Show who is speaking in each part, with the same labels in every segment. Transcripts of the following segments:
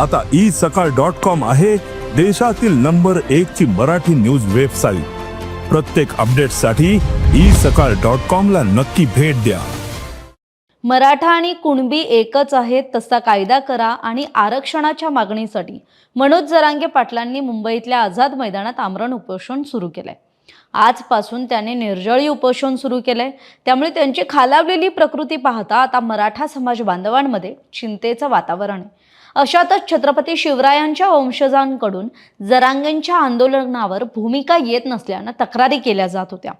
Speaker 1: आता ई सकाळ dot com आहे देशातील नंबर एक ची मराठी न्यूज वेबसाईट. प्रत्येक अपडेटसाठी ई सकाळ डॉट कॉम ला नक्की भेट द्या.
Speaker 2: मराठा आणि कुणबी एकच आहेत तसा कायदा करा आणि आरक्षणाच्या मागणीसाठी मनोज जरांगे पाटलांनी मुंबईतल्या आझाद मैदानात आमरण उपोषण सुरू केलंय. आजपासून त्याने निर्जळी उपोषण सुरू केलंय. त्यामुळे त्यांची खालावलेली प्रकृती पाहता आता मराठा समाज बांधवांमध्ये चिंतेचं वातावरण आहे. अशातच छत्रपती शिवरायांच्या वंशजांकडून जरांगेंच्या आंदोलनावर भूमिका येत नसल्यानं तक्रारी केल्या जात होत्या.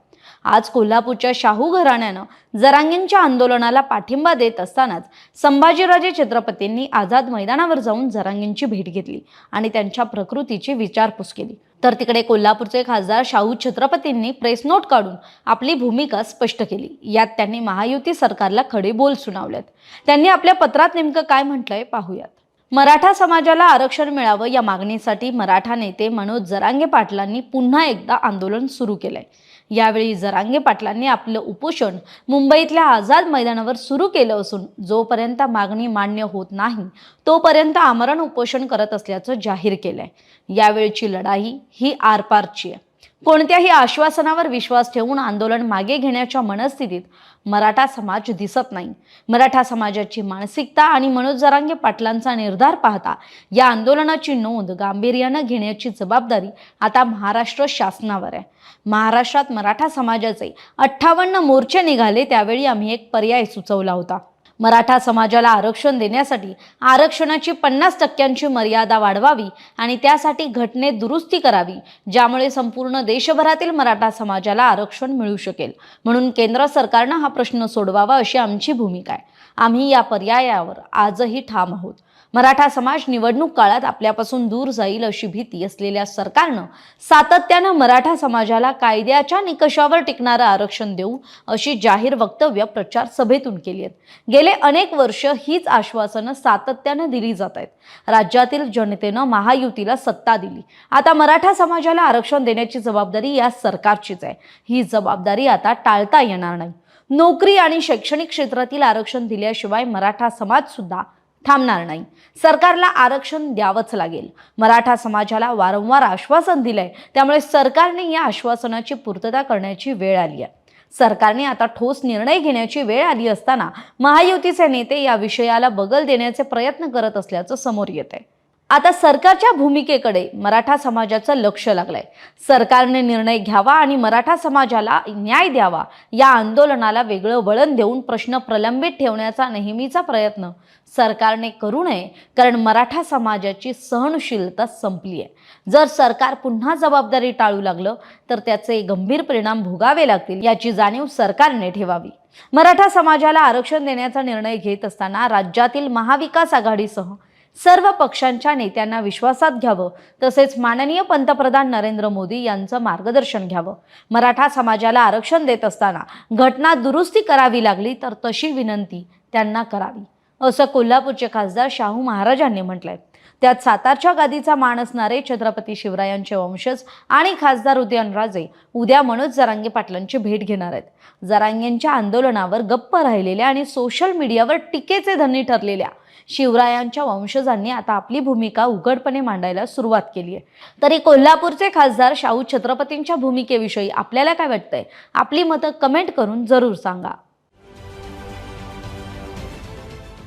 Speaker 2: आज कोल्हापूरच्या शाहू घराण्यानं जरांगेंच्या आंदोलनाला पाठिंबा देत असतानाच संभाजीराजे छत्रपतींनी आझाद मैदानावर जाऊन जरांगेंची भेट घेतली आणि त्यांच्या प्रकृतीची विचारपूस केली. तर तिकडे कोल्हापूरचे खासदार शाहू छत्रपतींनी प्रेस नोट काढून आपली भूमिका स्पष्ट केली. यात त्यांनी महायुती सरकारला खडे बोल सुनावलेत. त्यांनी आपल्या पत्रात नेमकं काय म्हटलंय पाहूयात. मराठा समाजाला आरक्षण मिळावं या मागणीसाठी मराठा नेते मनोज जरांगे पाटलांनी पुन्हा एकदा आंदोलन सुरू केलंय. यावेळी जरांगे पाटलांनी आपलं उपोषण मुंबईतल्या आझाद मैदानावर सुरू केलं असून जोपर्यंत मागणी मान्य होत नाही तोपर्यंत आमरण उपोषण करत असल्याचं जाहीर केलंय. यावेळची लढाई ही आरपारची आहे. कोणत्याही आश्वासनावर विश्वास ठेवून आंदोलन मागे घेण्याच्या मनस्थितीत मराठा समाज दिसत नाही. मराठा समाजाची मानसिकता आणि मनोज जरांगे पाटलांचा निर्धार पाहता या आंदोलनाची नोंद गांभीर्यानं घेण्याची जबाबदारी आता महाराष्ट्र शासनावर आहे. महाराष्ट्रात मराठा समाजाचे अठ्ठावन्न मोर्चे निघाले त्यावेळी आम्ही एक पर्याय सुचवला होता. मराठा समाजाला आरक्षण देण्यासाठी आरक्षणाची पन्नास टक्क्यांची मर्यादा वाढवावी आणि त्यासाठी घटनेत दुरुस्ती करावी ज्यामुळे संपूर्ण देशभरातील मराठा समाजाला आरक्षण मिळू शकेल. म्हणून केंद्र सरकारनं हा प्रश्न सोडवावा अशी आमची भूमिका आहे. आम्ही या पर्यायावर आजही ठाम आहोत. मराठा समाज निवडणूक काळात आपल्यापासून दूर जाईल अशी भीती असलेल्या सरकारनं सातत्यानं मराठा समाजाला कायद्याच्या निकषावर टिकणारं आरक्षण देऊ अशी जाहीर वक्तव्य प्रचार सभेतून केली आहेत. गेले अनेक वर्ष हीच आश्वासनं सातत्यानं दिली जात आहेत. राज्यातील जनतेनं महायुतीला सत्ता दिली. आता मराठा समाजाला आरक्षण देण्याची जबाबदारी या सरकारचीच आहे. ही जबाबदारी आता टाळता येणार नाही. नोकरी आणि शैक्षणिक क्षेत्रातील आरक्षण दिल्याशिवाय मराठा समाज सुद्धा थांबणार नाही. सरकारला आरक्षण द्यावंच लागेल. मराठा समाजाला वारंवार आश्वासन दिलंय. त्यामुळे सरकारने या आश्वासनाची पूर्तता करण्याची वेळ आली आहे. सरकारने आता ठोस निर्णय घेण्याची वेळ आली असताना महायुतीचे नेते या विषयाला बगल देण्याचे प्रयत्न करत असल्याचं समोर येत आहे आता सरकारच्या भूमिकेकडे मराठा समाजाचं लक्ष लागलंय. सरकारने निर्णय घ्यावा आणि मराठा समाजाला न्याय द्यावा या आंदोलनाला वेगळं वळण देऊन प्रश्न प्रलंबित ठेवण्याचा नेहमीचा प्रयत्न सरकारने करू नये कारण मराठा समाजाची सहनशीलता संपली आहे जर सरकार पुन्हा जबाबदारी टाळू लागलं तर त्याचे गंभीर परिणाम भोगावे लागतील याची जाणीव सरकारने ठेवावी. मराठा समाजाला आरक्षण देण्याचा निर्णय घेत असताना राज्यातील महाविकास आघाडीसह सर्व पक्षांच्या नेत्यांना विश्वासात घ्यावं तसेच माननीय पंतप्रधान नरेंद्र मोदी यांचं मार्गदर्शन घ्यावं. मराठा समाजाला आरक्षण देत असताना घटना दुरुस्ती करावी लागली तर तशी विनंती त्यांना करावी असं कोल्हापूरचे खासदार शाहू महाराजांनी म्हटलंय. त्यात सातारच्या गादीचा मान असणारे छत्रपती शिवरायांचे वंशज आणि खासदार उदयनराजे उद्या मनोज जरांगे पाटलांची भेट घेणार आहेत. जरांगेंच्या आंदोलनावर गप्प राहिलेल्या आणि सोशल मीडियावर टीकेचे धनी ठरलेल्या शिवरायांच्या वंशजांनी आता आपली भूमिका उघडपणे मांडायला सुरुवात केली आहे. तरी कोल्हापूरचे खासदार शाहू छत्रपतींच्या भूमिकेविषयी आपल्याला काय वाटतंय? आपली मतं कमेंट करून जरूर सांगा.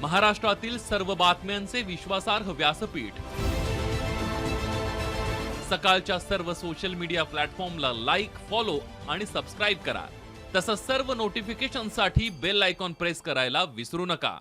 Speaker 3: महाराष्ट्रातील सर्व बातम्यांचे विश्वासार्ह व्यासपीठ. सकाळच्या सर्व सोशल मीडिया प्लॅटफॉर्मला लाईक फॉलो आणि सबस्क्राईब करा. तसंच सर्व नोटिफिकेशनसाठी बेल आयकॉन प्रेस करायला विसरू नका.